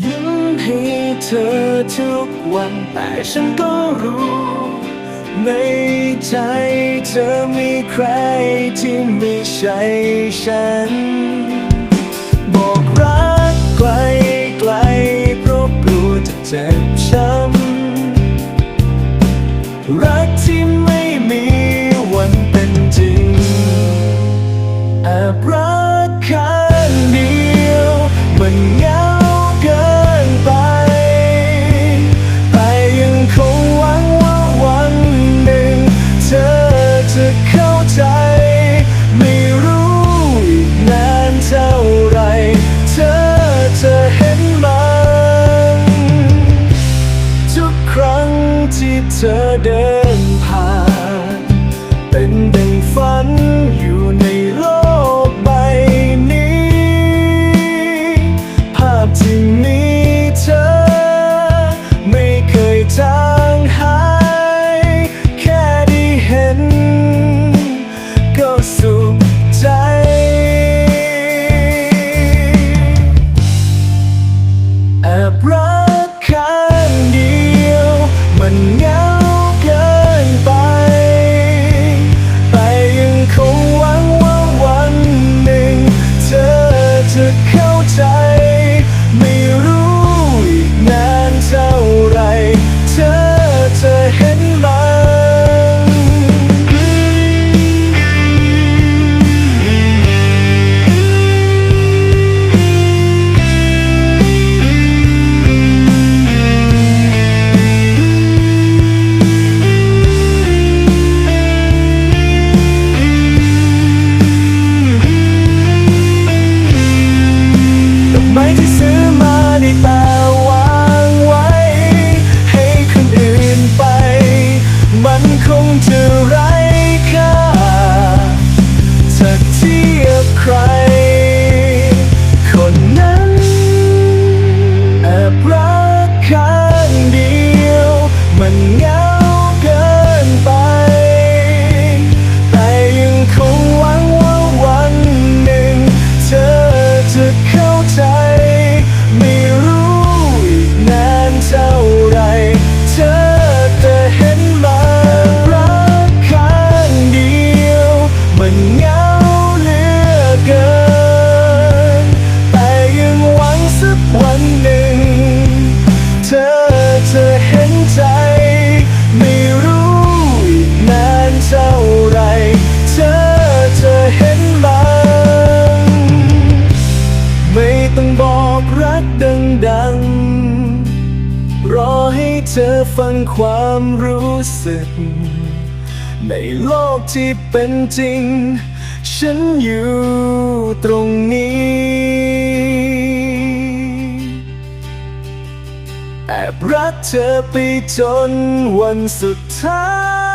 ยิ้มให้เธอทุกวันแต่ฉันก็รู้ ในใจเธอมีใครที่ไม่ใช่ฉัน citadel Go, time เธอฟังความรู้สึก ในโลกที่เป็นจริง ฉันอยู่ตรงนี้ แอบรักเธอไปจนวันสุดท้าย